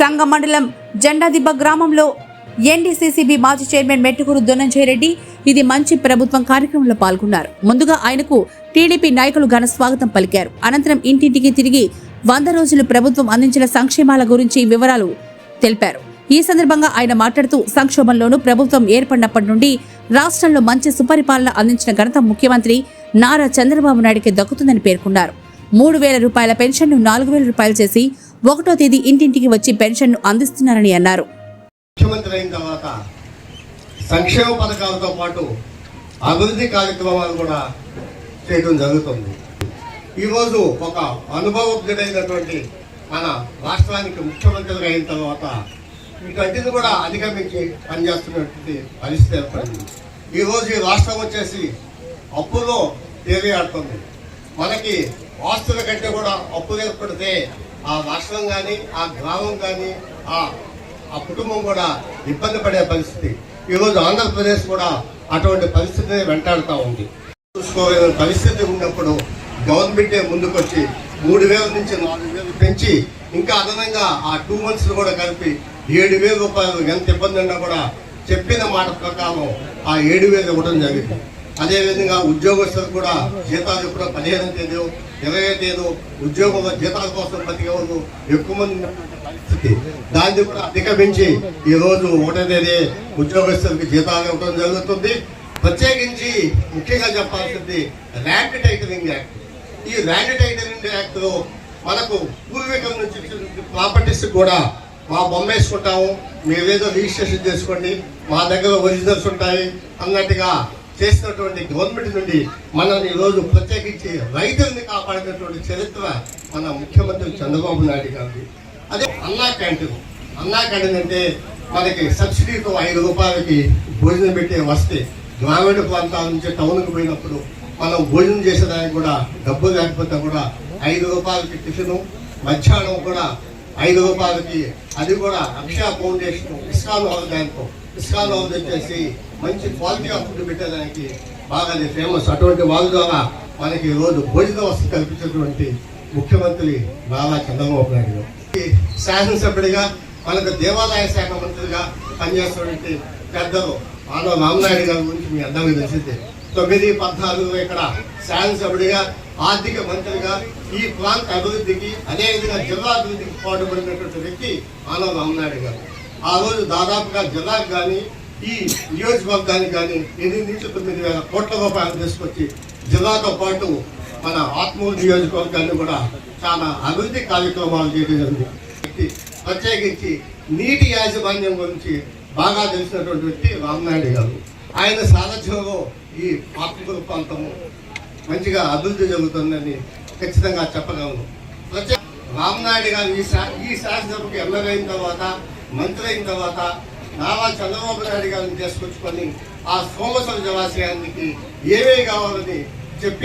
సంగ మండలం జెండాదిబ్బ గ్రామంలో ఎన్డీసీసీబీ మాజీ చైర్మన్ మెట్టుకూరు ధనంజయ రెడ్డి ఇది మంచి ప్రభుత్వం కార్యక్రమంలో పాల్గొన్నారు. ముందుగా ఆయనకు టీడీపీ నాయకులు ఘన స్వాగతం పలికారు. అనంతరం ఇంటింటికి తిరిగి వంద రోజులు ప్రభుత్వం అందించిన సంక్షేమాల గురించి వివరాలు తెలిపారు. ఈ సందర్భంగా ఆయన మాట్లాడుతూ సంక్షోభంలోనూ ప్రభుత్వం ఏర్పడినప్పటి నుండి రాష్ట్రంలో మంచి సుపరిపాలన అందించిన ఘనత ముఖ్యమంత్రి నారా చంద్రబాబు నాయుడికి దక్కుతుందని పేర్కొన్నారు. మూడు వేల రూపాయల పెన్షన్ను నాలుగు వేల రూపాయలు చేసి ఒకటో తేదీ ఇంటింటికి వచ్చి పెన్షన్ను అందిస్తున్నారని అన్నారు. ముఖ్యమంత్రి అయిన తర్వాత సంక్షేమ పథకాలతో పాటు అభివృద్ధి కార్యక్రమాలు కూడా చేయడం జరుగుతుంది. ఈరోజు ఒక అనుభవజ్ఞుడైనటువంటి మన రాష్ట్రానికి ముఖ్యమంత్రి అయిన తర్వాత వీటన్నిటిని కూడా అధిగమించి పనిచేస్తున్నటువంటి పరిస్థితి ఏర్పడింది. ఈరోజు ఈ రాష్ట్రం వచ్చేసి అప్పులో తేలియాడుతుంది. మనకి ఆస్తుల కంటే కూడా అప్పులు ఏర్పడితే ఆ రాష్ట్రం కానీ ఆ గ్రామం కానీ ఆ ఆ కుటుంబం కూడా ఇబ్బంది పడే పరిస్థితి. ఈరోజు ఆంధ్రప్రదేశ్ కూడా అటువంటి పరిస్థితిని వెంటాడుతూ ఉంది. చూసుకోగలిగిన పరిస్థితి ఉన్నప్పుడు గవర్నమెంటే ముందుకొచ్చి మూడు వేల నుంచి నాలుగు వేలు పెంచి ఇంకా అదనంగా ఆ టూ మంత్స్ కూడా కలిపి ఏడు వేల రూపాయలు ఎంత ఇబ్బంది ఉన్నా కూడా చెప్పిన మాట ప్రకారం ఆ ఏడు వేలు ఇవ్వడం జరిగింది. అదేవిధంగా ఉద్యోగస్తులు కూడా జీతాలు ఎప్పుడో పదిహేను తేదో ఇరవై తేదో ఉద్యోగంలో జీతాల కోసం బతికేవాళ్ళు ఎక్కువ మంది దాన్ని కూడా అధిగమించి ఈరోజు ఒకటో తేదీ ఉద్యోగస్తులకు జీతాలు ఇవ్వడం జరుగుతుంది. ప్రత్యేకించి ముఖ్యంగా చెప్పాల్సింది ర్యాంక్ టైటరింగ్ యాక్ట్. ఈ ర్యాంక్ టైటరింగ్ యాక్ట్లో మనకు పూర్వీకుల నుంచి ప్రాపర్టీస్ కూడా మా బొమ్మ వేసుకుంటాము. మీరేదో రిజిస్ట్రేషన్ చేసుకోండి. మా దగ్గర ఒరిజినల్స్ ఉంటాయి. అన్నట్టుగా చేసినటువంటి గవర్నమెంట్ నుండి మనల్ని ఈరోజు ప్రత్యేకించి రైతుల్ని కాపాడినటువంటి చరిత్ర మన ముఖ్యమంత్రి చంద్రబాబు నాయుడు గారిది. అదే అన్నా క్యాంటీన్. అన్నా క్యాంటీన్ అంటే మనకి సబ్సిడీతో ఐదు రూపాయలకి భోజనం పెట్టే వస్తే గ్రామీణ ప్రాంతాల నుంచి టౌన్కి పోయినప్పుడు మనం భోజనం చేసేదానికి కూడా డబ్బు లేకపోతే కూడా ఐదు రూపాయలకి టిఫిన్ మధ్యాహ్నం కూడా ఐదు రూపాయలకి అది కూడా Akshaya foundation ISKCON house bank వచ్చేసి మంచి క్వాలిటీ ఆఫ్ ఫుడ్ పెట్టేదానికి బాగా అది ఫేమస్ అటువంటి వాళ్ళ ద్వారా మనకి ఈరోజు రోజు భోజన వసతి కల్పించినటువంటి ముఖ్యమంత్రి నారా చంద్రబాబు నాయుడు గారు. శాసనసభ్యుడిగా మనకు దేవాదాయ శాఖ మంత్రిగా పనిచేస్తున్నటువంటి పెద్దలు మానవ రామనాయుడు గారి గురించి మీ అందరికీ తెలిసింది. తొమ్మిది పద్నాలుగు ఇక్కడ శాసనసభ్యుడిగా ఆర్థిక మంత్రిగా ఈ ప్రాంత అభివృద్ధికి అదేవిధంగా జిల్లా అభివృద్ధికి పాటుపడినటువంటి వ్యక్తి మానవ రామనాయుడు గారు. ఆ రోజు దాదాపుగా జిల్లాకు కానీ ఈ నియోజకవర్గానికి కానీ ఎనిమిది నుంచి తొమ్మిది వేల కోట్ల రూపాయలు తీసుకొచ్చి జిల్లాతో పాటు మన ఆత్మూరు నియోజకవర్గాన్ని కూడా చాలా అభివృద్ధి కార్యక్రమాలు చేయడం వ్యక్తి ప్రత్యేకించి నీటి యాజమాన్యం గురించి బాగా తెలిసినటువంటి వ్యక్తి రామనాయుడు గారు. ఆయన సారథ్యంలో ఈ ఆత్మకూరు ప్రాంతము మంచిగా అభివృద్ధి జరుగుతుందని ఖచ్చితంగా చెప్పగలను. ప్రత్యేక రామనాయుడు గారు ఈ శా ఈ శాసనసభకు ఎమ్మెల్యే అయిన తర్వాత మంత్రి అయిన తర్వాత నారా చంద్రబాబు నాయుడు గారిని తీసుకొచ్చుకొని ఆ సోమసర జలాశయానికి ఏమేమి కావాలని